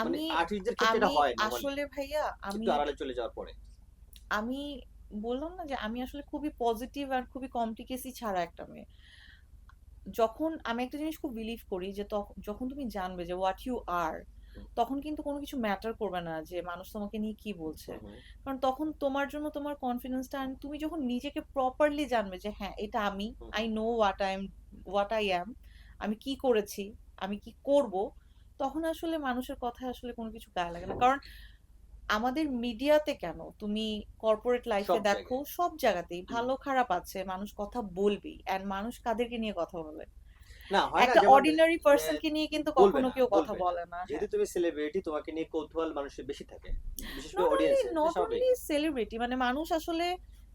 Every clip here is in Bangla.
আমি এটা আমি normally, আসলে ভাইয়া আমি আড়ালে চলে যাওয়ার পরে। আমি বললাম না যে আমি আসলে খুবই পজিটিভ আর খুবই কমপ্লিকেসি ছাড়া একটা মেয়ে। যখন আমি একটা জিনিস খুব বিলিভ করি যে যখন তুমি জানবে যে হোয়াট ইউ আর তখন কিন্তু কোনো কিছু ম্যাটার করবে না যে মানুষ তোমাকে নিয়ে কি বলছে। কারণ তখন তোমার জন্য তোমার কনফিডেন্সটা তুমি যখন নিজেকে প্রপারলি জানবে যে হ্যাঁ এটা আমি I know what I am what I am আমি কি করেছি আমি কি করব তখন আসলে মানুষের কথায় আসলে কোনো কিছু গায়ে লাগে না। কারণ আমাদের মিডিয়াতে কেন? তুমি কর্পোরেট লাইফে দেখো সব জায়গাতেই ভালো খারাপ আছে মানুষ কথা বলবেই। এন্ড মানুষ কাদেরকে নিয়ে কথা বলে? না একটা যেমন অর্ডিনারি পার্সনকে নিয়ে কিন্তু বলবে কখনো কেউ কথা বলে না। হ্যাঁ। তুমি সেলিব্রিটি তোমাকে নিয়ে কৌতূহল মানুষের বেশি থাকে। বিশেষ করে অডিয়েন্স নট অনলি সেলিব্রিটি মানে মানুষ আসলে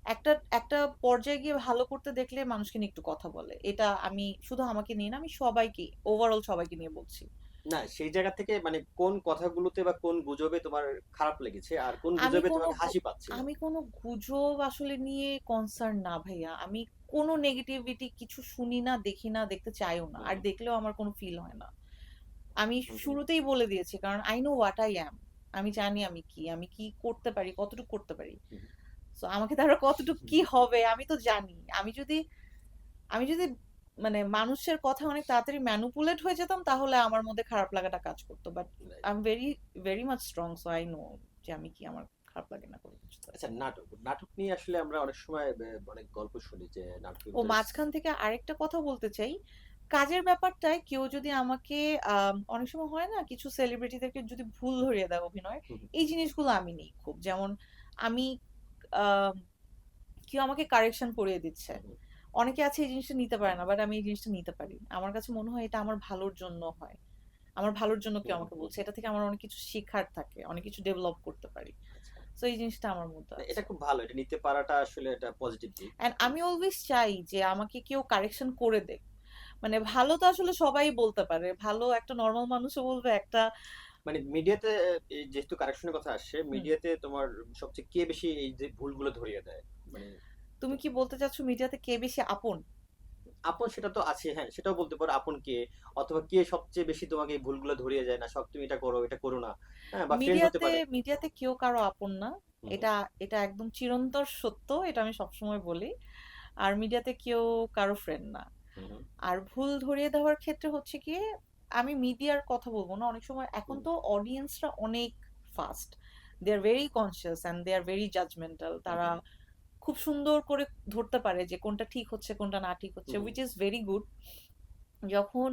একটা একটা পর্যায়ে গিয়ে ভালো করতে দেখলে মানুষকে নিয়ে একটু কথা বলে। এটা আমি শুধু আমাকে নিয়ে না আমি সবাইকে ওভারঅল সবাইকে নিয়ে বলছি। না সেই জায়গা থেকে মানে কোন কথাগুলোতে বা কোন গুজবে তোমার খারাপ লেগেছে আর কোন আমি গুজবে কোনো তোমাকে হাসি পাচ্ছে আমি কোনো গুজব আসলে নিয়ে কনসার্ন না ভাইয়া। আমি কোনো নেগেটিভিটি কিছু শুনি না দেখি না দেখতে চাইও না। আর দেখলেও আমার কোনো ফিল হয় না। আমি শুরুতেই বলে দিয়েছি কারণ I know what I am আমি জানি আমি কি আমি কি করতে পারি কতটুকু করতে পারি। সো আমাকে দ্বারা কতটুকু কি হবে আমি তো জানি। আমি যদি আমি যদি মানে মানুষের কথা অনেক তাড়াতাড়ি ম্যানুপুলেট হয়ে যেতাম তাহলে আমার মধ্যে খারাপ লাগাটা কাজ করতো। But I am very very much strong so I know যে আমি কি আমার খারাপ লাগে না কোনো আচ্ছা নাটক নাটক নিয়ে আসলে আমরা অনেক সময় অনেক গল্প শুনি যে নাটক ও মাঝখান থেকে আরেকটা কথা বলতে চাই। কাজের ব্যাপারটায় কেউ যদি আমাকে আম, অনেক সময় হয় না কিছু সেলিব্রিটিদেরকে যদি ভুল ধরিয়ে দেয় অভিনয় এই জিনিসগুলো আমি নিই খুব। যেমন আমি কেউ আমাকে কারেকশন করিয়ে দিচ্ছে। অনেকে আছে এই জিনিসটা নিতে পারে না বাট আমি এই জিনিসটা নিতে পারি। আমার কাছে মনে হয় এটা আমার ভালোর জন্য হয়। আমার ভালোর জন্য কেউ আমাকে বলছে। এটা থেকে আমার অনেক কিছু শেখার থাকে অনেক কিছু ডেভেলপ করতে পারি। তো এই জিনিসটা আমার মধ্যে এটা খুব ভালো। এটা নিতে পারাটা আসলে এটা পজিটিভ দিক। অ্যান্ড আমি অলওয়েজ চাই যে আমাকে কেউ কারেকশন করে দেখ মানে ভালো তো আসলে সবাই বলতে পারে। ভালো একটা নর্মাল মানুষও বলবে একটা মানে মিডিয়াতে যেহেতু কারেকশনের কথা আসছে মিডিয়াতে তোমার সবচেয়ে কে বেশি এই যে ভুলগুলো ধরিয়ে দেয়? মানে তুমি কি বলতে চাচ্ছ মিডিয়াতে কে বেশি আপন? আপন সেটা তো আছে হ্যাঁ সেটাও বলতে পারো আপন কে অথবা কে সবচেয়ে বেশি তোমাকে এই ভুলগুলো ধরিয়ে যায় না সব তুমি এটা করো এটা করো না। হ্যাঁ বা ফ্রেন্ড হতে মিডিয়াতে পারে। মিডিয়াতে কেউ কারও আপন না এটা এটা একদম চিরন্তর সত্য এটা আমি সবসময় বলি। আর মিডিয়াতে কেউ কারও ফ্রেন্ড না। আর ভুল ধরিয়ে দেওয়ার ক্ষেত্রে হচ্ছে কি আমি মিডিয়ার কথা বলব না অনেক সময় এখন তো অডিয়েন্সরা অনেক fast they are very conscious and they are very judgmental তারা খুব সুন্দর করে ধরতে পারে যে কোনটা ঠিক হচ্ছে কোনটা না ঠিক হচ্ছে। উইচ ইজ ভেরি গুড যখন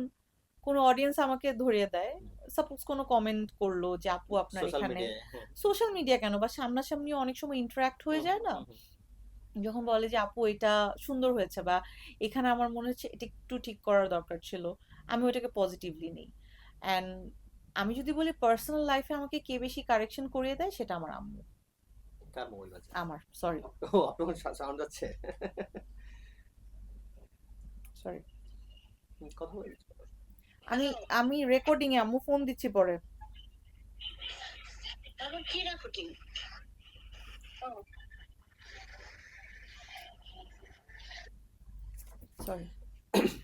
কোনো অডিয়েন্স আমাকে ধরিয়ে দেয় সাপোজ কোনো কমেন্ট করল যে আপু আপনার এখানে সোশ্যাল মিডিয়া কেন? বা সামনাসামনি অনেক সময় ইন্টারাক্ট হয়ে যায় না? যখন বলে যে আপু এটা সুন্দর হয়েছে বা এখানে আমার মনে হচ্ছে এটা একটু ঠিক করার দরকার ছিল আমি ওটাকে পজিটিভলি নিই। অ্যান্ড আমি যদি বলি পার্সোনাল লাইফে আমাকে কে বেশি কারেকশন করিয়ে দেয় সেটা আমার আম্মু। কার মোবাইল বাজে আমার সরি ও আপনার সাউন্ড যাচ্ছে। সরি কথা বলি আমি আমি রেকর্ডিং এ আম্মু ফোন দিচ্ছি পরে। কি রেকর্ডিং সরি